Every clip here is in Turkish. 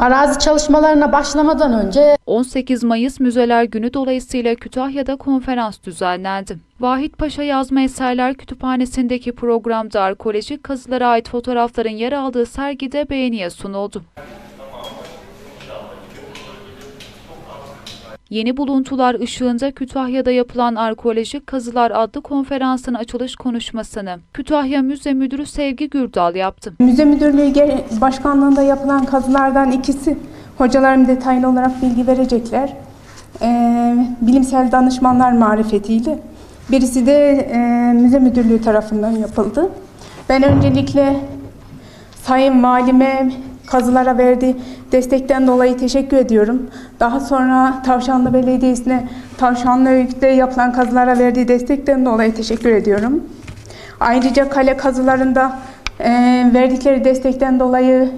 Arazi çalışmalarına başlamadan önce 18 Mayıs Müzeler Günü dolayısıyla Kütahya'da konferans düzenlendi. Vahit Paşa Yazma Eserler Kütüphanesi'ndeki programda arkeolojik kazılara ait fotoğrafların yer aldığı sergide beğeniye sunuldu. Yeni buluntular ışığında Kütahya'da yapılan arkeolojik kazılar adlı konferansın açılış konuşmasını Kütahya Müze Müdürü Sevgi Gürdal yaptı. Müze Müdürlüğü Başkanlığı'nda yapılan kazılardan ikisi hocalarım detaylı olarak bilgi verecekler. Ee, bilimsel danışmanlar marifetiyle. Birisi de e, Müze Müdürlüğü tarafından yapıldı. Ben öncelikle Sayın Valime kazılara verdiği destekten dolayı teşekkür ediyorum. Daha sonra Tavşanlı Belediyesi'ne Tavşanlı Öykü'de yapılan kazılara verdiği destekten dolayı teşekkür ediyorum. Ayrıca kale kazılarında e, verdikleri destekten dolayı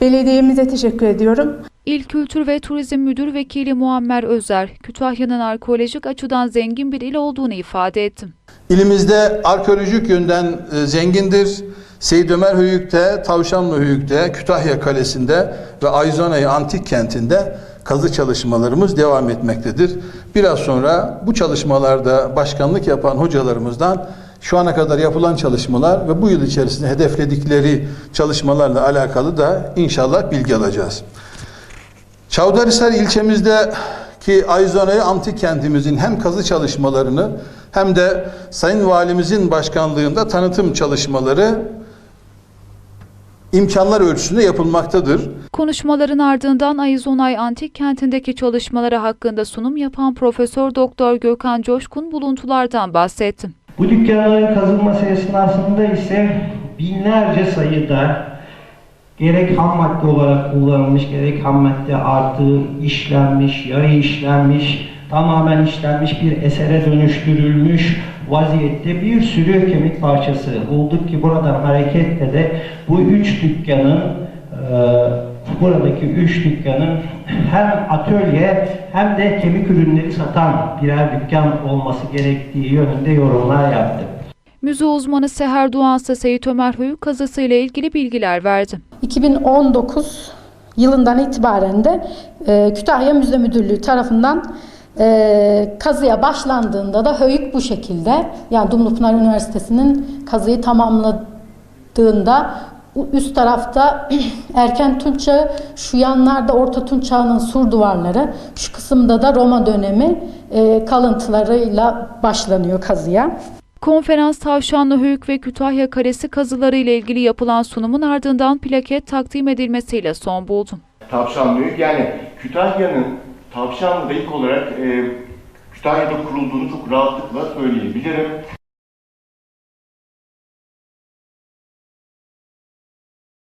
belediyemize teşekkür ediyorum. İl Kültür ve Turizm Müdür Vekili Muammer Özer, Kütahya'nın arkeolojik açıdan zengin bir il olduğunu ifade etti. İlimizde arkeolojik yönden e, zengindir. Seyyid Ömer Höyük'te, Tavşanlı Höyük'te, Kütahya Kalesi'nde ve Ayzonay Antik Kenti'nde kazı çalışmalarımız devam etmektedir. Biraz sonra bu çalışmalarda başkanlık yapan hocalarımızdan şu ana kadar yapılan çalışmalar ve bu yıl içerisinde hedefledikleri çalışmalarla alakalı da inşallah bilgi alacağız. Çavdarhisar ilçemizdeki Ayzonay Antik Kentimizin hem kazı çalışmalarını hem de Sayın Valimizin başkanlığında tanıtım çalışmaları imkanlar ölçüsünde yapılmaktadır. Konuşmaların ardından Ayızonay Antik Kenti'ndeki çalışmaları hakkında sunum yapan Profesör Doktor Gökhan Coşkun buluntulardan bahsetti. Bu dükkanların kazılması esnasında ise binlerce sayıda gerek ham madde olarak kullanılmış, gerek ham madde artı işlenmiş, yarı işlenmiş, tamamen işlenmiş bir esere dönüştürülmüş vaziyette bir sürü kemik parçası bulduk ki buradan hareketle de bu üç dükkanın e, buradaki üç dükkanın hem atölye hem de kemik ürünleri satan birer dükkan olması gerektiği yönünde yorumlar yaptık. Müze uzmanı Seher Doğan ise Seyit Ömer Höyük kazısı ile ilgili bilgiler verdi. 2019 yılından itibaren de e, Kütahya Müze Müdürlüğü tarafından e, kazıya başlandığında da höyük bu şekilde yani Dumlupınar Üniversitesi'nin kazıyı tamamladığında üst tarafta erken Tunç Çağı, şu yanlarda Orta Tunç Çağı'nın sur duvarları, şu kısımda da Roma dönemi e, kalıntılarıyla başlanıyor kazıya. Konferans Tavşanlı Höyük ve Kütahya Kalesi kazıları ile ilgili yapılan sunumun ardından plaket takdim edilmesiyle son buldu. Tavşanlıyı yani Kütahya'nın Tavşanlı'da ilk olarak e, Kütahya'da kurulduğunu çok rahatlıkla söyleyebilirim.